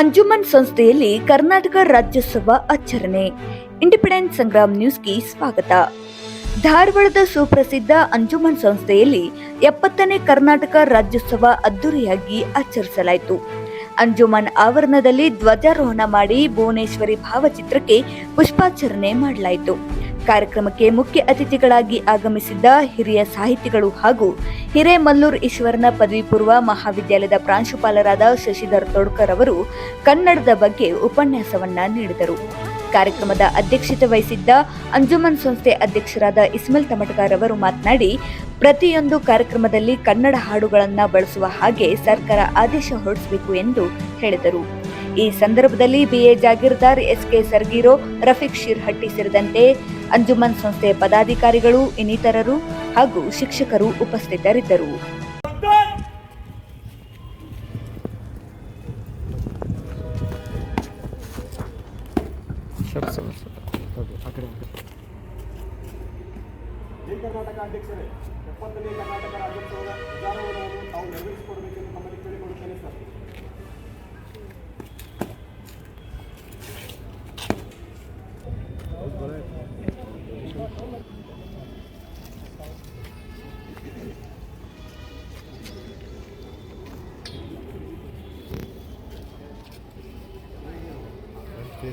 ಅಂಜುಮನ್ ಸಂಸ್ಥೆಯಲ್ಲಿ ಕರ್ನಾಟಕ ರಾಜ್ಯೋತ್ಸವ ಆಚರಣೆ. ಇಂಡಿಪೆಂಡೆಂಟ್ ಸಂಗ್ರಾಮ್ ನ್ಯೂಸ್ಗೆ ಸ್ವಾಗತ. ಧಾರವಾಡದ ಸುಪ್ರಸಿದ್ಧ ಅಂಜುಮನ್ ಸಂಸ್ಥೆಯಲ್ಲಿ ಎಪ್ಪತ್ತನೇ ಕರ್ನಾಟಕ ರಾಜ್ಯೋತ್ಸವ ಅದ್ದೂರಿಯಾಗಿ ಆಚರಿಸಲಾಯಿತು. ಅಂಜುಮನ್ ಆವರಣದಲ್ಲಿ ಧ್ವಜಾರೋಹಣ ಮಾಡಿ ಭುವನೇಶ್ವರಿ ಭಾವಚಿತ್ರಕ್ಕೆ ಪುಷ್ಪಾಚರಣೆ ಮಾಡಲಾಯಿತು. ಕಾರ್ಯಕ್ರಮಕ್ಕೆ ಮುಖ್ಯ ಅತಿಥಿಗಳಾಗಿ ಆಗಮಿಸಿದ್ದ ಹಿರಿಯ ಸಾಹಿತಿಗಳು ಹಾಗೂ ಹಿರೇಮಲ್ಲೂರ್ ಈಶ್ವರನ ಪದವಿ ಪೂರ್ವ ಮಹಾವಿದ್ಯಾಲಯದ ಪ್ರಾಂಶುಪಾಲರಾದ ಶಶಿಧರ್ ತೋಡ್ಕರ್ ಅವರು ಕನ್ನಡದ ಬಗ್ಗೆ ಉಪನ್ಯಾಸವನ್ನ ನೀಡಿದರು. ಕಾರ್ಯಕ್ರಮದ ಅಧ್ಯಕ್ಷತೆ ವಹಿಸಿದ್ದ ಅಂಜುಮನ್ ಸಂಸ್ಥೆ ಅಧ್ಯಕ್ಷರಾದ ಇಸ್ಮಲ್ ತಮಟಗಾರ್ ಅವರು ಮಾತನಾಡಿ, ಪ್ರತಿಯೊಂದು ಕಾರ್ಯಕ್ರಮದಲ್ಲಿ ಕನ್ನಡ ಹಾಡುಗಳನ್ನು ಬಳಸುವ ಹಾಗೆ ಸರ್ಕಾರ ಆದೇಶ ಹೊರಡಿಸಬೇಕು ಎಂದು ಹೇಳಿದರು. ಈ ಸಂದರ್ಭದಲ್ಲಿ B A Jagirdar S K Sargiro, Rafiq Shirhatti ಸೇರಿದಂತೆ ಅಂಜುಮನ್ ಸಂಸ್ಥೆ ಪದಾಧಿಕಾರಿಗಳು, ಇನ್ನಿತರರು ಹಾಗೂ ಶಿಕ್ಷಕರು ಉಪಸ್ಥಿತರಿದ್ದರು.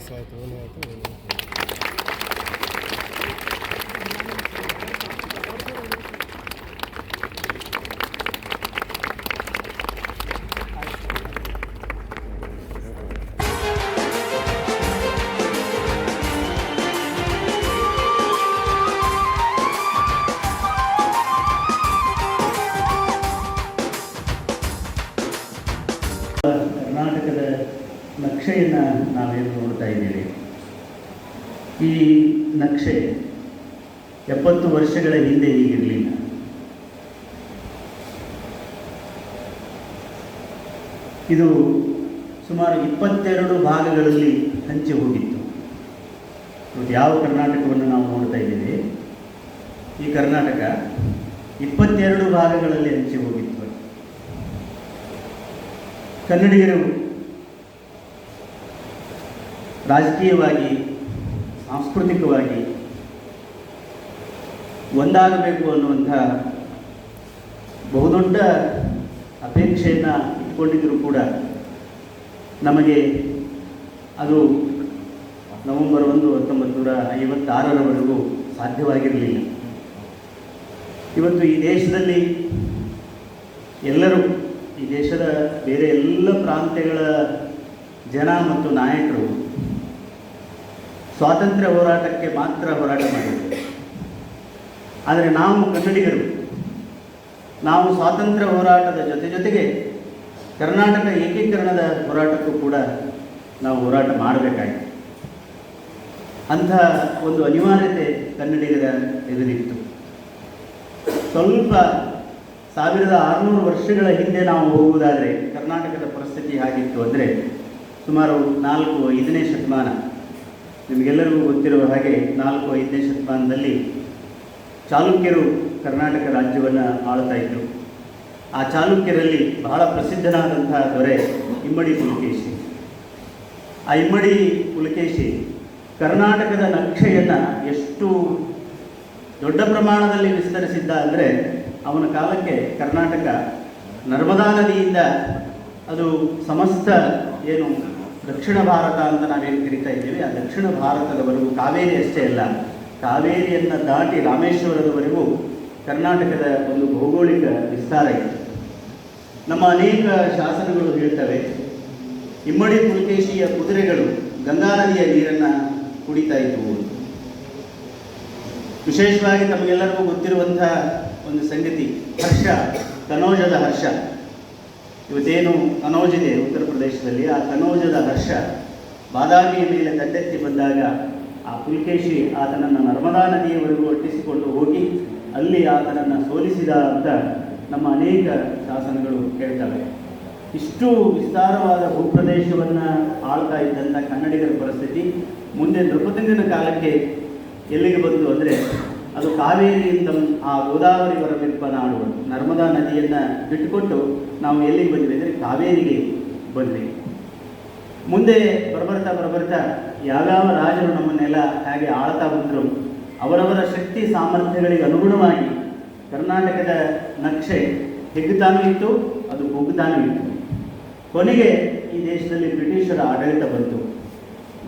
Saya ನಾವೇನು ನೋಡ್ತಾ ಇದ್ದೀವಿ ಈ ನಕ್ಷೆ ಎಪ್ಪತ್ತು ವರ್ಷಗಳ ಹಿಂದೆ ಈಗಿರಲಿಲ್ಲ ಇದು ಸುಮಾರು ಇಪ್ಪತ್ತೆರಡು ಭಾಗಗಳಲ್ಲಿ ಹಂಚಿ ಹೋಗಿತ್ತು. ಇವತ್ತು ಯಾವ ಕರ್ನಾಟಕವನ್ನು ನಾವು ನೋಡ್ತಾ ಇದ್ದೀವಿ? ಈ ಕರ್ನಾಟಕ ಇಪ್ಪತ್ತೆರಡು ಭಾಗಗಳಲ್ಲಿ ಹಂಚಿ ಹೋಗಿತ್ತು. ಕನ್ನಡಿಗರು ರಾಜಕೀಯವಾಗಿ, ಸಾಂಸ್ಕೃತಿಕವಾಗಿ ಒಂದಾಗಬೇಕು ಅನ್ನುವಂಥ ಬಹುದೊಡ್ಡ ಅಪೇಕ್ಷೆಯನ್ನು ಇಟ್ಕೊಂಡಿದ್ದರೂ ಕೂಡ ನಮಗೆ ಅದು ನವೆಂಬರ್ ಒಂದು ಹತ್ತೊಂಬತ್ತು ನೂರ ಐವತ್ತಾರರವರೆಗೂ ಸಾಧ್ಯವಾಗಿರಲಿಲ್ಲ. ಇವತ್ತು ಈ ದೇಶದಲ್ಲಿ ಎಲ್ಲರೂ, ಈ ದೇಶದ ಬೇರೆ ಎಲ್ಲ ಪ್ರಾಂತ್ಯಗಳ ಜನ ಮತ್ತು ನಾಯಕರು ಸ್ವಾತಂತ್ರ್ಯ ಹೋರಾಟಕ್ಕೆ ಮಾತ್ರ ಹೋರಾಟ ಮಾಡಿದ್ದೇವೆ ಆದರೆ ನಾವು ಕನ್ನಡಿಗರು, ನಾವು ಸ್ವಾತಂತ್ರ್ಯ ಹೋರಾಟದ ಜೊತೆ ಜೊತೆಗೆ ಕರ್ನಾಟಕ ಏಕೀಕರಣದ ಹೋರಾಟಕ್ಕೂ ಕೂಡ ನಾವು ಹೋರಾಟ ಮಾಡಬೇಕಾಗಿತ್ತು ಅಂಥ ಒಂದು ಅನಿವಾರ್ಯತೆ ಕನ್ನಡಿಗರ ಎದುರಿತ್ತು. ಸ್ವಲ್ಪ ಸಾವಿರದ ಆರುನೂರು ವರ್ಷಗಳ ಹಿಂದೆ ನಾವು ಹೋಗುವುದಾದರೆ ಕರ್ನಾಟಕದ ಪರಿಸ್ಥಿತಿ ಹಾಗಿತ್ತು ಅಂದರೆ ಸುಮಾರು ನಾಲ್ಕು ಐದನೇ ಶತಮಾನ. ನಿಮಗೆಲ್ಲರಿಗೂ ಗೊತ್ತಿರುವ ಹಾಗೆ ನಾಲ್ಕು ಐದನೇ ಶತಮಾನದಲ್ಲಿ ಚಾಲುಕ್ಯರು ಕರ್ನಾಟಕ ರಾಜ್ಯವನ್ನು ಆಳ್ತಾ ಇದ್ದರು ಆ ಚಾಲುಕ್ಯರಲ್ಲಿ ಬಹಳ ಪ್ರಸಿದ್ಧನಾದಂತಹ ದೊರೆ ಇಮ್ಮಡಿ ಪುಲಕೇಶಿ. ಆ ಇಮ್ಮಡಿ ಪುಲಕೇಶಿ ಕರ್ನಾಟಕದ ನಕ್ಷೆಯನ್ನು ಎಷ್ಟು ದೊಡ್ಡ ಪ್ರಮಾಣದಲ್ಲಿ ವಿಸ್ತರಿಸಿದ್ದ ಅಂದರೆ ಅವನ ಕಾಲಕ್ಕೆ ಕರ್ನಾಟಕ ನರ್ಮದಾ ನದಿಯಿಂದ ಅದು ಸಮಸ್ತ ಏನು ದಕ್ಷಿಣ ಭಾರತ ಅಂತ ನಾವೇನು ಕರಿತಾ ಇದ್ದೀವಿ, ಆ ದಕ್ಷಿಣ ಭಾರತದವರೆಗೂ ಕಾವೇರಿ ಅಷ್ಟೇ ಅಲ್ಲ. ಕಾವೇರಿಯನ್ನು ದಾಟಿ ರಾಮೇಶ್ವರದವರೆಗೂ ಕರ್ನಾಟಕದ ಒಂದು ಭೌಗೋಳಿಕ ವಿಸ್ತಾರ ಇದೆ. ನಮ್ಮ ಅನೇಕ ಶಾಸನಗಳು ಹೇಳ್ತವೆ, ಇಮ್ಮಡಿ ಪುಲಕೇಶಿಯ ಕುದುರೆಗಳು ಗಂಗಾ ನದಿಯ ನೀರನ್ನು ಕುಡಿತಾ ಇದ್ವು. ವಿಶೇಷವಾಗಿ ತಮಗೆಲ್ಲರಿಗೂ ಗೊತ್ತಿರುವಂತಹ ಒಂದು ಸಂಗತಿ, ಹರ್ಷ, ಕನೋಜದ ಹರ್ಷ. ಇವತ್ತೇನು ಕನೌಜಿದೆ ಉತ್ತರ ಪ್ರದೇಶದಲ್ಲಿ, ಆ ಕನೌಜದ ಹರ್ಷ ಬಾದಾಮಿಯ ಮೇಲೆ ತಟ್ಟೆತ್ತಿ ಬಂದಾಗ ಆ ಪುಲಕೇಶಿ ಆತನನ್ನು ನರ್ಮದಾ ನದಿಯವರೆಗೂ ಒಟ್ಟಿಸಿಕೊಂಡು ಹೋಗಿ ಅಲ್ಲಿ ಆತನನ್ನು ಸೋಲಿಸಿದ ಅಂತ ನಮ್ಮ ಅನೇಕ ಶಾಸನಗಳು ಹೇಳ್ತವೆ. ಇಷ್ಟು ವಿಸ್ತಾರವಾದ ಭೂಪ್ರದೇಶವನ್ನು ಆಳ್ತಾ ಇದ್ದಂಥ ಕನ್ನಡಿಗರ ಪರಿಸ್ಥಿತಿ ಮುಂದೆ ನೃಪತಿಂದಿನ ಕಾಲಕ್ಕೆ ಎಲ್ಲಿಗೆ ಬಂತು ಅಂದರೆ ಅದು ಕಾವೇರಿಯಿಂದ ಆ ಗೋದಾವರಿ ಬರಬೇಕು ನಾಡು ನರ್ಮದಾ ನದಿಯನ್ನು ಬಿಟ್ಟುಕೊಟ್ಟು ನಾವು ಎಲ್ಲಿಗೆ ಬಂದ್ವಿ ಅಂದರೆ ಕಾವೇರಿಗೆ ಬಂದ್ವಿ. ಮುಂದೆ ಬರಬರ್ತಾ ಬರಬರ್ತಾ ಯಾವ್ಯಾವ ರಾಜರು ನಮ್ಮನ್ನೆಲ್ಲ ಹೇಗೆ ಆಳ್ತಾ ಬಂದರು, ಅವರವರ ಶಕ್ತಿ ಸಾಮರ್ಥ್ಯಗಳಿಗೆ ಅನುಗುಣವಾಗಿ ಕರ್ನಾಟಕದ ನಕ್ಷೆ ಹೆಗ್ಗುತ್ತಾನೂ ಇತ್ತು, ಅದು ಹೋಗ್ತಾನು ಇತ್ತು. ಕೊನೆಗೆ ಈ ದೇಶದಲ್ಲಿ ಬ್ರಿಟಿಷರ ಆಡಳಿತ ಬಂತು.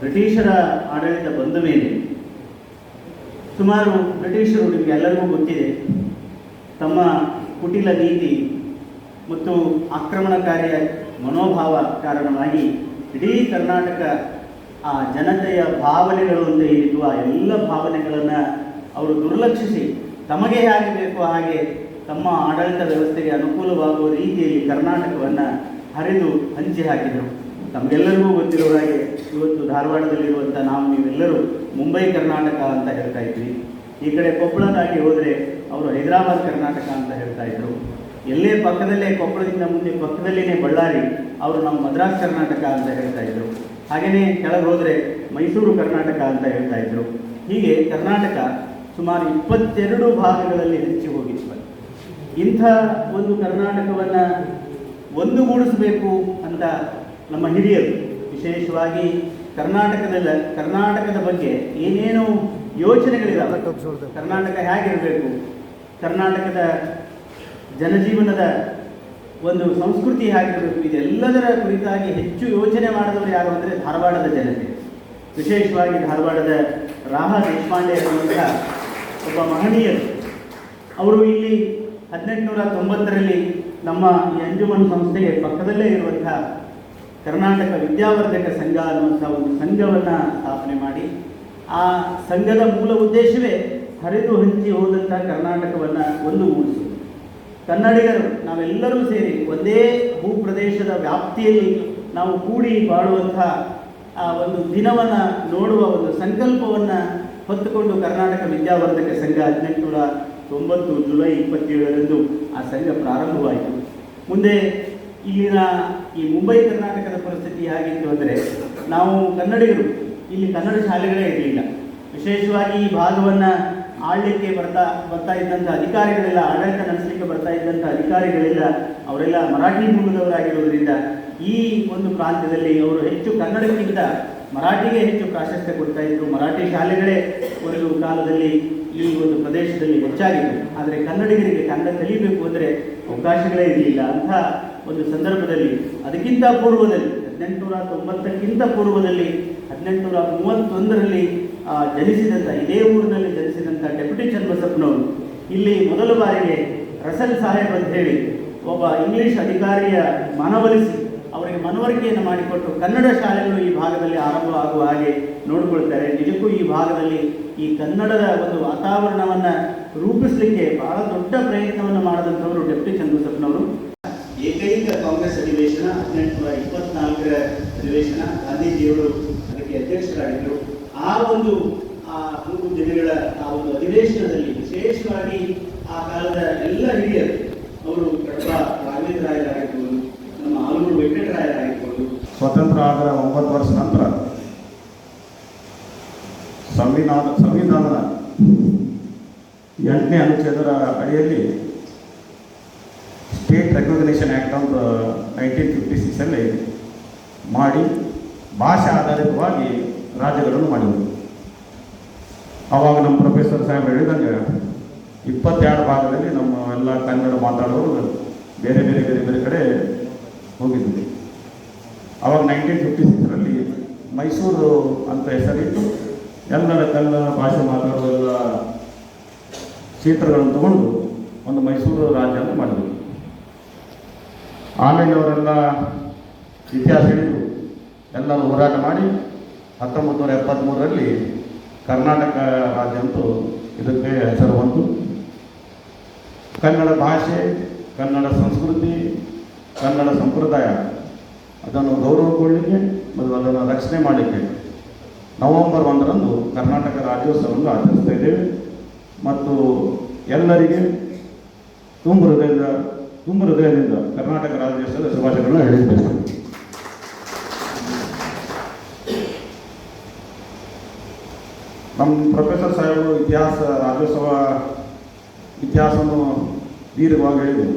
ಬ್ರಿಟಿಷರ ಆಡಳಿತ ಬಂದ ಮೇಲೆ ಸುಮಾರು ಬ್ರಿಟಿಷರು ನಿಮಗೆ ಎಲ್ಲರಿಗೂ ಗೊತ್ತಿದೆ, ತಮ್ಮ ಕುಟಿಲ ನೀತಿ ಮತ್ತು ಆಕ್ರಮಣಕಾರಿಯ ಮನೋಭಾವ ಕಾರಣವಾಗಿ ಇಡೀ ಕರ್ನಾಟಕ ಆ ಜನತೆಯ ಭಾವನೆಗಳು ಅಂತ ಏನಿದ್ವು ಆ ಎಲ್ಲ ಭಾವನೆಗಳನ್ನು ಅವರು ದುರ್ಲಕ್ಷಿಸಿ ತಮಗೆ ಹೇಗೆ ಬೇಕೋ ಹಾಗೆ ತಮ್ಮ ಆಡಳಿತ ವ್ಯವಸ್ಥೆಗೆ ಅನುಕೂಲವಾಗುವ ರೀತಿಯಲ್ಲಿ ಕರ್ನಾಟಕವನ್ನು ಹರಿದು ಹಂಚಿ ಹಾಕಿದರು. ತಮಗೆಲ್ಲರಿಗೂ ಗೊತ್ತಿರೋ ಹಾಗೆ ಇವತ್ತು ಧಾರವಾಡದಲ್ಲಿರುವಂಥ ನಾವು ನೀವೆಲ್ಲರೂ ಮುಂಬೈ ಕರ್ನಾಟಕ ಅಂತ ಹೇಳ್ತಾ ಇದ್ವಿ. ಈ ಕಡೆ ಕೊಪ್ಪಳದಾಗಿ ಹೋದರೆ ಅವರು ಹೈದರಾಬಾದ್ ಕರ್ನಾಟಕ ಅಂತ ಹೇಳ್ತಾ ಇದ್ರು. ಎಲ್ಲೇ ಪಕ್ಕದಲ್ಲೇ ಕೊಪ್ಪಳದಿಂದ ಮುಂದೆ ಪಕ್ಕದಲ್ಲೇ ಬಳ್ಳಾರಿ, ಅವರು ನಮ್ಮ ಮದ್ರಾಸ್ ಕರ್ನಾಟಕ ಅಂತ ಹೇಳ್ತಾ ಇದ್ರು. ಹಾಗೆಯೇ ಕೆಳಗೆ ಹೋದರೆ ಮೈಸೂರು ಕರ್ನಾಟಕ ಅಂತ ಹೇಳ್ತಾ ಇದ್ರು. ಹೀಗೆ ಕರ್ನಾಟಕ ಸುಮಾರು ಇಪ್ಪತ್ತೆರಡು ಭಾಗಗಳಲ್ಲಿ ಹೆಚ್ಚಿ ಹೋಗಿತ್ತು. ಇಂಥ ಒಂದು ಕರ್ನಾಟಕವನ್ನು ಒಂದುಗೂಡಿಸಬೇಕು ಅಂತ ನಮ್ಮ ಹಿರಿಯರು, ವಿಶೇಷವಾಗಿ ಕರ್ನಾಟಕದಲ್ಲ, ಕರ್ನಾಟಕದ ಬಗ್ಗೆ ಏನೇನು ಯೋಚನೆಗಳಿದಾವೆ. ಕರ್ನಾಟಕ ಹೇಗಿರಬೇಕು? ಕರ್ನಾಟಕದ ಜನಜೀವನದ ಒಂದು ಸಂಸ್ಕೃತಿ ಹೇಗಿರಬೇಕು? ಇದೆಲ್ಲದರ ಕುರಿತಾಗಿ ಹೆಚ್ಚು ಯೋಚನೆ ಮಾಡಿದವರು ಯಾರು ಅಂದರೆ ಧಾರವಾಡದ ಜನತೆ. ವಿಶೇಷವಾಗಿ ಧಾರವಾಡದ ರಾಹ ದೇಶಪಾಂಡೆ ಅನ್ನುವಂಥ ಒಬ್ಬ ಮಹನೀಯರು. ಅವರು ಇಲ್ಲಿ ಹದಿನೆಂಟುನೂರ ತೊಂಬತ್ತರಲ್ಲಿ ನಮ್ಮ ಈ ಅಂಜುಮನ್ ಸಂಸ್ಥೆಗೆ ಪಕ್ಕದಲ್ಲೇ ಇರುವಂಥ ಕರ್ನಾಟಕ ವಿದ್ಯಾವರ್ಧಕ ಸಂಘ ಅನ್ನುವಂಥ ಒಂದು ಸಂಘವನ್ನು ಸ್ಥಾಪನೆ ಮಾಡಿ, ಆ ಸಂಘದ ಮೂಲ ಉದ್ದೇಶವೇ ಹರಿದು ಹಂಚಿ ಹೋದಂಥ ಕರ್ನಾಟಕವನ್ನು ಒಂದುಗೂಡಿಸುವುದು ಕನ್ನಡಿಗರು, ನಾವೆಲ್ಲರೂ ಸೇರಿ ಒಂದೇ ಭೂಪ್ರದೇಶದ ವ್ಯಾಪ್ತಿಯಲ್ಲಿ ನಾವು ಕೂಡಿ ಬಾಳುವಂಥ, ಆ ಒಂದು ದಿನವನ್ನು ನೋಡುವ ಒಂದು ಸಂಕಲ್ಪವನ್ನು ಹೊತ್ತುಕೊಂಡು ಕರ್ನಾಟಕ ವಿದ್ಯಾವರ್ಧಕ ಸಂಘ ಹದಿನೆಂಟುನೂರ ತೊಂಬತ್ತು ಜುಲೈ ಇಪ್ಪತ್ತೇಳರಂದು ಆ ಸಂಘ ಪ್ರಾರಂಭವಾಯಿತು. ಮುಂದೆ ಇಲ್ಲಿನ ಈ ಮುಂಬೈ ಕರ್ನಾಟಕದ ಪರಿಸ್ಥಿತಿ ಹೇಗಿತ್ತು ಅಂದರೆ ನಾವು ಕನ್ನಡಿಗರು, ಇಲ್ಲಿ ಕನ್ನಡ ಶಾಲೆಗಳೇ ಇರಲಿಲ್ಲ. ವಿಶೇಷವಾಗಿ ಈ ಭಾಗವನ್ನು ಆಳ್ಲಿಕ್ಕೆ ಬರ್ತಾ ಬರ್ತಾ ಇದ್ದಂಥ ಅಧಿಕಾರಿಗಳೆಲ್ಲ, ಆಡಳಿತ ನಡೆಸಲಿಕ್ಕೆ ಬರ್ತಾ ಇದ್ದಂಥ ಅಧಿಕಾರಿಗಳೆಲ್ಲ, ಅವರೆಲ್ಲ ಮರಾಠಿ ಮೂಲದವರಾಗಿರುವುದರಿಂದ ಈ ಒಂದು ಪ್ರಾಂತ್ಯದಲ್ಲಿ ಅವರು ಹೆಚ್ಚು ಕನ್ನಡಕ್ಕಿಂತ ಮರಾಠಿಗೆ ಹೆಚ್ಚು ಪ್ರಾಶಸ್ತ್ಯ ಕೊಡ್ತಾ ಇದ್ರು. ಮರಾಠಿ ಶಾಲೆಗಳೇ ಒಂದು ಕಾಲದಲ್ಲಿ ಈ ಒಂದು ಪ್ರದೇಶದಲ್ಲಿ ಹೆಚ್ಚಾಗಿತ್ತು. ಆದರೆ ಕನ್ನಡಿಗರಿಗೆ ಕನ್ನಡ ಕಲಿಬೇಕು ಅಂದರೆ ಅವಕಾಶಗಳೇ ಇರಲಿಲ್ಲ. ಅಂಥ ಒಂದು ಸಂದರ್ಭದಲ್ಲಿ ಅದಕ್ಕಿಂತ ಪೂರ್ವದಲ್ಲಿ ಹದಿನೆಂಟುನೂರ ತೊಂಬತ್ತಕ್ಕಿಂತ ಪೂರ್ವದಲ್ಲಿ ಹದಿನೆಂಟುನೂರ ಮೂವತ್ತೊಂದರಲ್ಲಿ ಜನಿಸಿದಂಥ ಇದೇ ಊರಿನಲ್ಲಿ ಜನಿಸಿದಂಥ ಡೆಪ್ಯೂಟಿ ಚನ್ನಬಸಪ್ಪನವರು. ಇಲ್ಲಿ ಮೊದಲ ಬಾರಿಗೆ ರಸಲ್ ಸಾಹೇಬ್ ಅಂತ ಹೇಳಿ ಒಬ್ಬ ಇಂಗ್ಲಿಷ್ ಅಧಿಕಾರಿಯ ಮನವೊಲಿಸಿ ಅವರಿಗೆ ಮನವರಿಕೆಯನ್ನು ಮಾಡಿಕೊಟ್ಟು ಕನ್ನಡ ಶಾಲೆಗಳು ಈ ಭಾಗದಲ್ಲಿ ಆರಂಭ ಆಗುವ ಹಾಗೆ ನೋಡಿಕೊಳ್ತಾರೆ. ನಿಜಕ್ಕೂ ಈ ಭಾಗದಲ್ಲಿ ಈ ಕನ್ನಡದ ಒಂದು ವಾತಾವರಣವನ್ನು ರೂಪಿಸಲಿಕ್ಕೆ ಬಹಳ ದೊಡ್ಡ ಪ್ರಯತ್ನವನ್ನು ಮಾಡಿದಂಥವರು ಡೆಪ್ಟಿ ಚಂದ್ರಸಪ್ಪನವರು ಏಕೈಕ ಕಾಂಗ್ರೆಸ್ ಅಧಿವೇಶನ ಹದಿನೆಂಟುನೂರ ಇಪ್ಪತ್ನಾಲ್ಕರ ಅಧಿವೇಶನ ಗಾಂಧೀಜಿಯವರು ಅದಕ್ಕೆ ಅಧ್ಯಕ್ಷರಾಗಿದ್ದರು. ಆ ಒಂದು, ಆ ಮೂರು ದಿನಗಳ, ಆ ಒಂದು ಅಧಿವೇಶನದಲ್ಲಿ ವಿಶೇಷವಾಗಿ ಆ ಕಾಲದ ಎಲ್ಲ ಹಿರಿಯರು, ಅವರು ಕಡಪ ರಾಘವೇಂದ್ರಾಯರಾಗಿರ್ಬೋದು ನಮ್ಮ ಆಲೂರು ವೆಂಕಟರಾಯರಾಗಿರ್ಬೋದು ಸ್ವತಂತ್ರ ಆದ ಒಂಬತ್ತು ವರ್ಷ ನಂತರ ಸಂವಿಧಾನ, ಸಂವಿಧಾನದ ಎಂಟನೇ ಅನುಚ್ಛೇದರ ಅಡಿಯಲ್ಲಿ ಸ್ಟೇಟ್ ರೆಕಗ್ನೇಷನ್ ಆ್ಯಕ್ಟ್ ಅಂತ ನೈನ್ಟೀನ್ ಫಿಫ್ಟಿ ಸಿಕ್ಸಲ್ಲಿ ಮಾಡಿ ಭಾಷಾ ಆಧಾರಿತವಾಗಿ ರಾಜ್ಯಗಳನ್ನು ಮಾಡಿದರು. ಆವಾಗ ನಮ್ಮ ಪ್ರೊಫೆಸರ್ ಸಾಹೇಬ್ ಹೇಳಿದಂಗೆ ಇಪ್ಪತ್ತೆರಡು ಭಾಗದಲ್ಲಿ ನಮ್ಮ ಎಲ್ಲ ಕನ್ನಡ ಮಾತಾಡೋರು ಬೇರೆ ಬೇರೆ ಬೇರೆ ಬೇರೆ ಕಡೆ ಹೋಗಿದ್ವಿ ಆವಾಗ ನೈನ್ಟೀನ್ ಫಿಫ್ಟಿ ಸಿಕ್ಸರಲ್ಲಿ ಮೈಸೂರು ಅಂತ ಹೆಸರಿಟ್ಟು ಎಲ್ಲರ ಕನ್ನಡ ಭಾಷೆ ಮಾತಾಡೋ ಎಲ್ಲ ಕ್ಷೇತ್ರಗಳನ್ನು ತಗೊಂಡು ಒಂದು ಮೈಸೂರು ರಾಜ್ಯ ಅಂತ ಮಾಡಿದ್ರು. ಆಮೇಲೆ ಅವರೆಲ್ಲ ಇತಿಹಾಸ ಹಿಡಿದು ಎಲ್ಲರೂ ಹೋರಾಟ ಮಾಡಿ ಹತ್ತೊಂಬತ್ತು ನೂರ ಎಪ್ಪತ್ತ್ಮೂರರಲ್ಲಿ ಕರ್ನಾಟಕ ರಾಜ್ಯ ಅಂತೂ ಇದಕ್ಕೆ ಹೆಸರು ಬಂತು. ಕನ್ನಡ ಭಾಷೆ, ಕನ್ನಡ ಸಂಸ್ಕೃತಿ, ಕನ್ನಡ ಸಂಪ್ರದಾಯ, ಅದನ್ನು ಗೌರವಗೊಳ್ಳಲಿಕ್ಕೆ ಮತ್ತು ಅದನ್ನು ರಕ್ಷಣೆ ಮಾಡಲಿಕ್ಕೆ ನವೆಂಬರ್ ಒಂದರಂದು ಕರ್ನಾಟಕ ರಾಜ್ಯೋತ್ಸವವನ್ನು ಆಚರಿಸ್ತಾ ಇದ್ದೇವೆ. ಮತ್ತು ಎಲ್ಲರಿಗೆ ತುಂಬ ಹೃದಯದ ತುಂಬ ಹೃದಯದಿಂದ ಕರ್ನಾಟಕ ರಾಜ್ಯೋತ್ಸವದ ಶುಭಾಶಯಗಳನ್ನು ಹೇಳಿದ್ದೇನೆ. ನಮ್ಮ ಪ್ರೊಫೆಸರ್ ಸಾಹೇಬರು ಇತಿಹಾಸ, ರಾಜ್ಯೋತ್ಸವ ಇತಿಹಾಸವನ್ನು ದೀರ್ಘವಾಗಿ ಹೇಳಿದರು.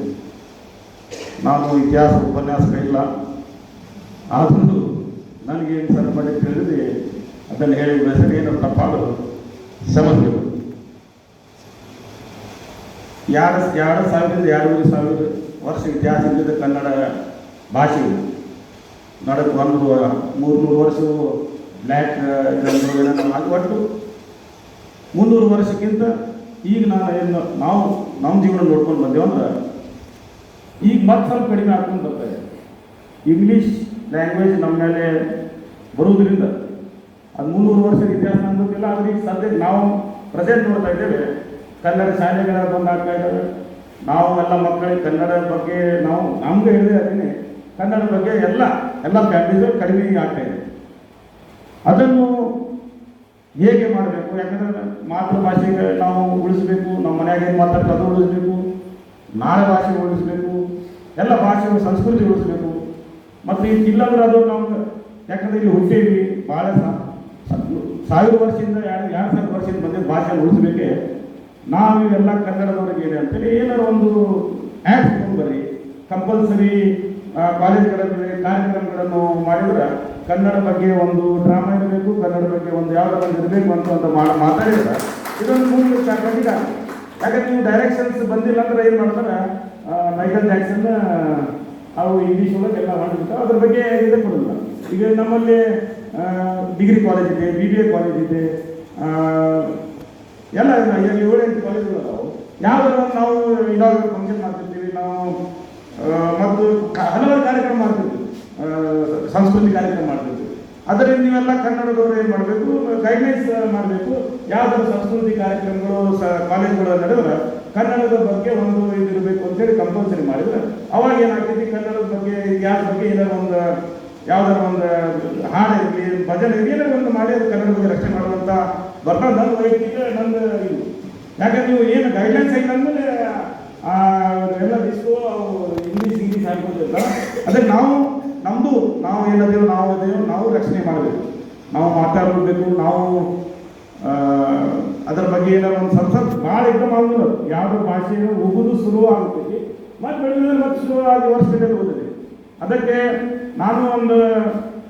ನಾನು ಇತಿಹಾಸ ಉಪನ್ಯಾಸಕ ಇಲ್ಲ ಆದರೂ ನನಗೇನು ಸರ್ ಮಾಡಿ ತಿಳಿದು ಅದನ್ನು ಹೇಳಿ ಹೆಸರು ಏನು ತಪ್ಪಾದರೂ ಸಮಸ್ಯೆಗಳು ಎರಡು ಎರಡು ಸಾವಿರದಿಂದ ಎರಡೂವರೆ ಸಾವಿರ ವರ್ಷ ಇತಿಹಾಸ ಇದ್ದಿದ್ದ ಕನ್ನಡ ಭಾಷೆ. ನಡಕ್ಕೆ ಒಂದು ಮೂರು ಮೂರು ವರ್ಷವು ಬ್ಲ್ಯಾಕ್ ಅದು ಒಟ್ಟು ಮುನ್ನೂರು ವರ್ಷಕ್ಕಿಂತ ಈಗ ನಾನು ಏನು ನಾವು, ನಮ್ಮ ಜೀವನ ನೋಡ್ಕೊಂಡು ಬಂದೇವಂದ್ರೆ ಈಗ ಮತ್ತೆ ಸ್ವಲ್ಪ ಕಡಿಮೆ ಆಗ್ಕೊಂಡು ಬರ್ತಾ ಇಂಗ್ಲೀಷ್ ಲ್ಯಾಂಗ್ವೇಜ್ ನಮ್ಮ ಮೇಲೆ ಬರುವುದರಿಂದ ಅದು ಮುನ್ನೂರು ವರ್ಷದ ಇತಿಹಾಸ ಆದರೆ ಆದ್ರೆ ಈಗ ಸದ್ಯಕ್ಕೆ ನಾವು ಪ್ರೆಸೆಂಟ್ ನೋಡ್ತಾ ಇದ್ದೇವೆ ಕನ್ನಡ ಶಾಲೆಗಳ ಬಂದಾಗ್ತಾ ಇದ್ದಾವೆ ನಾವು ಎಲ್ಲ ಮಕ್ಕಳಿಗೆ ಕನ್ನಡ ಬಗ್ಗೆ ನಾವು, ನಮ್ಗೆ ಹೇಳಿದೆ ಅದನ್ನೇ. ಕನ್ನಡ ಬಗ್ಗೆ ಎಲ್ಲ ಎಲ್ಲ ಫ್ಯಾಮಿಲೀಸು ಕಡಿಮೆ ಆಗ್ತಾ ಇದೆ. ಅದನ್ನು ಹೇಗೆ ಮಾಡಬೇಕು? ಯಾಕಂದ್ರೆ ಮಾತೃಭಾಷೆಗೆ ನಾವು ಉಳಿಸ್ಬೇಕು, ನಮ್ಮ ಮನೆಯಾಗ ಏನು ಅದು ಉಳಿಸ್ಬೇಕು, ನಾಳೆ ಭಾಷೆ ಉಳಿಸ್ಬೇಕು, ಎಲ್ಲ ಭಾಷೆಗಳು ಸಂಸ್ಕೃತಿ ಉಳಿಸ್ಬೇಕು. ಮತ್ತು ಇಲ್ಲಂದ್ರೆ ಅದು ನಮ್ಗೆ, ಯಾಕಂದ್ರೆ ಇಲ್ಲಿ ಹುಟ್ಟೇವಿ ಭಾಳ ಸಾವಿರ ವರ್ಷದಿಂದ ಎರಡು ಎರಡು ಸಾವಿರ ವರ್ಷದಿಂದ ಬಂದಿದ್ದ ಭಾಷೆ ಉಳಿಸ್ಬೇಕೆ? ನಾವು ಇವೆಲ್ಲ ಕನ್ನಡದವರಿಗೆ ಅಂತೇಳಿ ಏನಾರು ಒಂದು ಆ್ಯಪ್ ತಗೊಂಡು ಬರ್ರಿ ಕಂಪಲ್ಸರಿ ಕಾಲೇಜ್ಗಳಲ್ಲಿ ಕಾರ್ಯಕ್ರಮಗಳನ್ನು ಮಾಡಿದ್ರೆ ಕನ್ನಡ ಬಗ್ಗೆ ಒಂದು ಡ್ರಾಮಾ ಇರಬೇಕು, ಕನ್ನಡ ಬಗ್ಗೆ ಒಂದು ಯಾವುದಾದ್ರು ಒಂದು ಇರಬೇಕು ಅಂತ ಒಂದು ಮಾತಾಡಿದ್ರೆ ಇದೊಂದು ಮೂರು ಖಂಡಿತ ಯಾಕಂದ್ರೆ ನೀವು ಡೈರೆಕ್ಷನ್ಸ್ ಬಂದಿಲ್ಲ ಅಂದ್ರೆ ಏನು ಮಾಡ್ತಾರೆ? ಮೈಕಲ್ ಜಾಕ್ಸನ್ ಅವು ಇಂಗ್ಲೀಷ್ ಒಳಗೆ ಎಲ್ಲ ಮಾಡಿಬಿಡ್ತಾರೆ ಅದ್ರ ಬಗ್ಗೆ ಇದು ಕೊಡೋದಿಲ್ಲ. ಈಗ ನಮ್ಮಲ್ಲಿ ಡಿಗ್ರಿ ಕಾಲೇಜ್ ಇದೆ ಬಿ ಬಿ ಎ ಕಾಲೇಜ್ ಇದೆ ಎಲ್ಲ ಏಳೆಂಟು ಕಾಲೇಜುಗಳು ಅದಾವು. ಯಾವ್ದಾರ ನಾವು ಇನಾಗ್ರೇಟ್ ಫಂಕ್ಷನ್ ಮಾಡ್ತಿರ್ತೀವಿ? ನಾವು ಮತ್ತು ಹಲವಾರು ಕಾರ್ಯಕ್ರಮ ಮಾಡ್ತಿರ್ತೀವಿ. ಸಂಸ್ಕೃತಿ ಕಾರ್ಯಕ್ರಮ ಮಾಡ್ತಿರ್ತೀವಿ. ಅದರಿಂದ ನೀವೆಲ್ಲ ಕನ್ನಡದವರು ಏನು ಮಾಡಬೇಕು? ಗೈಡ್ಲೈನ್ಸ್ ಮಾಡಬೇಕು. ಯಾವ್ದಾದ್ರು ಸಂಸ್ಕೃತಿ ಕಾರ್ಯಕ್ರಮಗಳು ಸ ಕಾಲೇಜ್ಗಳು ನಡೆದ್ರೆ ಕನ್ನಡದ ಬಗ್ಗೆ ಒಂದು ಇದಿರಬೇಕು ಅಂತೇಳಿ ಕಂಪಲ್ಸರಿ ಮಾಡಿದ್ರೆ ಅವಾಗ ಏನಾಗ್ತೈತಿ? ಕನ್ನಡದ ಬಗ್ಗೆ, ಯಾರ ಬಗ್ಗೆ ಏನಾದ್ರು ಒಂದು ಯಾವ್ದಾರ ಒಂದು ಹಾಡು ಇರಲಿ, ಭಜನೆ ಇರಲಿ ಒಂದು ಮಾಡಿ ಕನ್ನಡ ಬಗ್ಗೆ ರಕ್ಷಣೆ ಮಾಡುವಂಥ ಬರ್ತಾ ನನ್ನ ವೈಯಕ್ತಿಕ ನನ್ನ ಇದು. ಯಾಕಂದ್ರೆ ನೀವು ಏನು ಗೈಡ್ಲೈನ್ಸ್ ಅಂದಮೇಲೆ ಆ, ಎಲ್ಲ ಡಿಸ್ಕೋ ಇಂಗ್ಲೀಷ್ ಇಂಗ್ಲೀಷ್ ಹಾಕೋದಿಲ್ಲ ಅದಕ್ಕೆ ನಾವು ನಮ್ಮದು ನಾವು ಏನದೇವೋ ನಾವು ಅದೇವೋ ನಾವು ರಕ್ಷಣೆ ಮಾಡಬೇಕು. ನಾವು ಮಾತಾಡಬೇಕು ನಾವು ಅದರ ಬಗ್ಗೆ ಏನಾದ್ರು ಒಂದು ಸಂಸತ್ ಭಾಳ ಇದ್ದ ಮಾಡಿದ್ರು ಯಾವುದೋ ಭಾಷೆ ಹೋಗೋದು ಸುಲಭ ಆಗುತ್ತೆ. ಮತ್ತೆ ಬೆಳೆದ ಮತ್ತೆ ಶುರು ಆಗಿ ವರ್ಷದಲ್ಲಿ ಅದಕ್ಕೆ ನಾನು ಒಂದು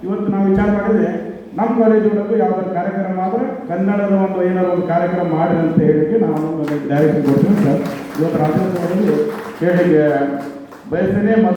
ಇವತ್ತು ನಾವು ವಿಚಾರ ಮಾಡಿದ್ರೆ ನಮ್ಮ ಕಾಲೇಜು ಯಾವುದಾದ್ರು ಕಾರ್ಯಕ್ರಮ ಆದರೆ ಕನ್ನಡದ ಒಂದು ಏನಾದ್ರು ಒಂದು ಕಾರ್ಯಕ್ರಮ ಮಾಡಿ ಅಂತ ಹೇಳಿಕ್ಕೆ ನಾನು ಡೈರೆಕ್ಷನ್ ಕೊಡ್ತೀನಿ ಸರ್. ಇವತ್ತು ರಾಜ್ಯೋತ್ಸವದಲ್ಲಿ ಹೇಳಿಕೆ ಬಯಸ್ತೇನೆ ಮತ್ತು